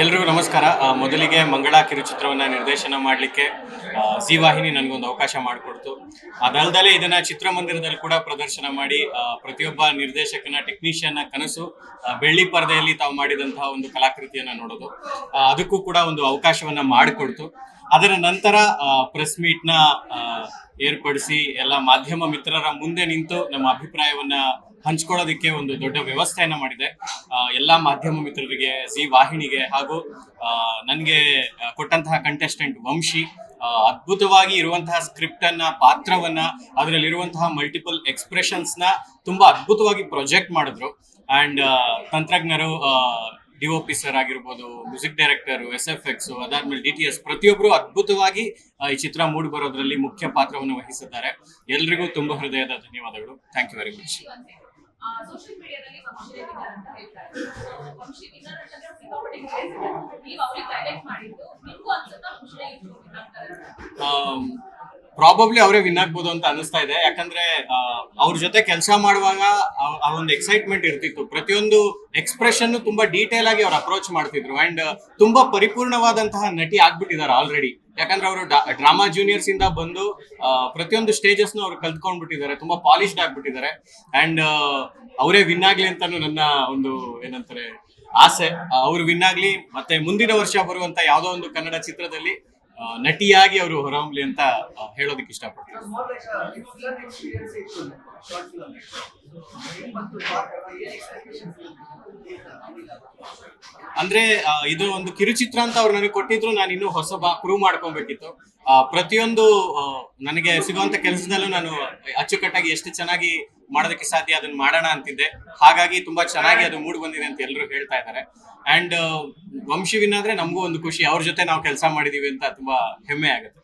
ಎಲ್ರಿಗೂ ನಮಸ್ಕಾರ. ಮೊದಲಿಗೆ ಮಂಗಳ ಕಿರುಚಿತ್ರವನ್ನ ನಿರ್ದೇಶನ ಮಾಡಲಿಕ್ಕೆ ಸಿ ವಾಹಿನಿ ನನಗೊಂದು ಅವಕಾಶ ಮಾಡಿಕೊಡ್ತು. ಅದಲ್ಲದೆ ಇದನ್ನ ಚಿತ್ರಮಂದಿರದಲ್ಲಿ ಕೂಡ ಪ್ರದರ್ಶನ ಮಾಡಿ ಪ್ರತಿಯೊಬ್ಬ ನಿರ್ದೇಶಕನ ಟೆಕ್ನಿಷಿಯನ್ನ ಕನಸು ಬೆಳ್ಳಿ ಪರದೆಯಲ್ಲಿ ತಾವು ಮಾಡಿದಂತಹ ಒಂದು ಕಲಾಕೃತಿಯನ್ನ ನೋಡೋದು. ಅದಕ್ಕೂ ಕೂಡ ಒಂದು ಅವಕಾಶವನ್ನ ಮಾಡಿಕೊಡ್ತು. ಅದರ ನಂತರ ಪ್ರೆಸ್ ಮೀಟ್ನ ಏರ್ಪಡಿಸಿ ಎಲ್ಲ ಮಾಧ್ಯಮ ಮಿತ್ರರ ಮುಂದೆ ನಿಂತು ನಮ್ಮ ಅಭಿಪ್ರಾಯವನ್ನ ಹಂಚ್ಕೊಳ್ಳೋದಕ್ಕೆ ಒಂದು ದೊಡ್ಡ ವ್ಯವಸ್ಥೆಯನ್ನ ಮಾಡಿದೆ. ಎಲ್ಲಾ ಮಾಧ್ಯಮ ಮಿತ್ರರಿಗೆ, ಜಿ ವಾಹಿನಿಗೆ ಹಾಗೂ ನನಗೆ ಕೊಟ್ಟಂತಹ ಕಂಟೆಸ್ಟೆಂಟ್ ವಂಶಿ ಅದ್ಭುತವಾಗಿ ಇರುವಂತಹ ಸ್ಕ್ರಿಪ್ಟ್ ಅನ್ನ, ಪಾತ್ರವನ್ನ, ಅದರಲ್ಲಿರುವಂತಹ ಮಲ್ಟಿಪಲ್ ಎಕ್ಸ್ಪ್ರೆಷನ್ಸ್ನ ತುಂಬಾ ಅದ್ಭುತವಾಗಿ ಪ್ರೊಜೆಕ್ಟ್ ಮಾಡಿದ್ರು. ಅಂಡ್ ತಂತ್ರಜ್ಞರು ಡಿ ಒ ಸರ್ ಆಗಿರ್ಬೋದು music director S F X ಅದಾದ್ಮೇಲೆ ಡಿ ಟಿ ಎಸ್ ಪ್ರತಿಯೊಬ್ಬರು ಅದ್ಭುತವಾಗಿ ಈ ಚಿತ್ರ ಮೂಡಿ ಬರೋದ್ರಲ್ಲಿ ಮುಖ್ಯ ಪಾತ್ರವನ್ನು ವಹಿಸಿದ್ದಾರೆ. ಎಲ್ರಿಗೂ ತುಂಬಾ ಹೃದಯದ ಧನ್ಯವಾದಗಳು. Thank you very much social ಮೀಡಿಯಾದಲ್ಲಿ ವಂಶಿ ವಿನ್ನರ್ ಅಂತ ಹೇಳ್ತಾರೆ. ವಂಶಿ ವಿನ್ನರ್ ಅಂತಂದ್ರೆ ಸಿಕ್ಕಾಪಟ್ಟೆ ನೀವು ಅವ್ರಿಗೆ ಡೈರೆಕ್ಟ್ ಮಾಡಿದ್ದು, ನಿಮ್ಗೂ ಅನ್ಸುತ್ತಾ ವಂಶಿ ಆಗ್ತಾರೆ ಪ್ರಾಬಬ್ಲಿ ಅವರೇ ವಿನ್ ಆಗ್ಬೋದು ಅಂತ ಅನಿಸ್ತಾ ಇದೆ. ಯಾಕಂದ್ರೆ ಅವ್ರ ಜೊತೆ ಕೆಲಸ ಮಾಡುವಾಗ ಆ- ಒಂದು ಎಕ್ಸೈಟ್ಮೆಂಟ್ ಇರ್ತಿತ್ತು. ಪ್ರತಿಯೊಂದು ಎಕ್ಸ್ಪ್ರೆಷನ್ ತುಂಬಾ ಡೀಟೇಲ್ ಆಗಿ ಅವ್ರು ಅಪ್ರೋಚ್ ಮಾಡ್ತಿದ್ರು. ಅಂಡ್ ತುಂಬಾ ಪರಿಪೂರ್ಣವಾದಂತಹ ನಟಿ ಆಗ್ಬಿಟ್ಟಿದ್ದಾರೆ ಆಲ್ರೆಡಿ ಯಾಕಂದ್ರೆ ಅವರು ಡ್ರಾಮಾ ಜೂನಿಯರ್ಸ್ ಇಂದ ಬಂದು ಪ್ರತಿಯೊಂದು ಸ್ಟೇಜಸ್ ಅವ್ರು ಕಲ್ತ್ಕೊಂಡ್ಬಿಟ್ಟಿದ್ದಾರೆ. ತುಂಬಾ ಪಾಲಿಶ್ಡ್ ಆಗ್ಬಿಟ್ಟಿದ್ದಾರೆ. ಅಂಡ್ ಅವರೇ ವಿನ್ ಆಗ್ಲಿ ಅಂತಾನು ನನ್ನ ಒಂದು ಏನಂತಾರೆ ಆಸೆ. ಅವ್ರು ವಿನ್ ಆಗ್ಲಿ, ಮತ್ತೆ ಮುಂದಿನ ವರ್ಷ ಬರುವಂತ ಯಾವ್ದೋ ಒಂದು ಕನ್ನಡ ಚಿತ್ರದಲ್ಲಿ ನಟಿಯಾಗಿ ಅವರು ಹೊರಹೊಮ್ಮಲಿ ಅಂತ ಹೇಳೋದಕ್ಕೆ ಇಷ್ಟಪಡ್ತೀನಿ ಅಂದ್ರೆ ಇದು ಒಂದು ಕಿರುಚಿತ್ರ ಅಂತ ಅವ್ರು ನನಗೆ ಕೊಟ್ಟಿದ್ರು. ನಾನು ಇನ್ನು ಹೊಸಬ ಪ್ರೂವ್ ಮಾಡ್ಕೊಬೇಕಿತ್ತು. ಪ್ರತಿಯೊಂದು ನನಗೆ ಸಿಗುವಂತ ಕೆಲಸದಲ್ಲೂ ನಾನು ಅಚ್ಚುಕಟ್ಟಾಗಿ ಎಷ್ಟು ಚೆನ್ನಾಗಿ ಮಾಡೋದಕ್ಕೆ ಸಾಧ್ಯ ಅದನ್ನ ಮಾಡೋಣ ಅಂತಿದ್ದೆ. ಹಾಗಾಗಿ ತುಂಬಾ ಚೆನ್ನಾಗಿ ಅದು ಮೂಡ್ ಬಂದಿದೆ ಅಂತ ಎಲ್ಲರೂ ಹೇಳ್ತಾ ಇದ್ದಾರೆ. ಅಂಡ್ ವಂಶಿ ವಿನ್ ಆದ್ರೆ ನಮಗೂ ಒಂದು ಖುಷಿ. ಅವ್ರ ಜೊತೆ ನಾವು ಕೆಲಸ ಮಾಡಿದೀವಿ ಅಂತ ತುಂಬಾ ಹೆಮ್ಮೆ ಆಗುತ್ತೆ.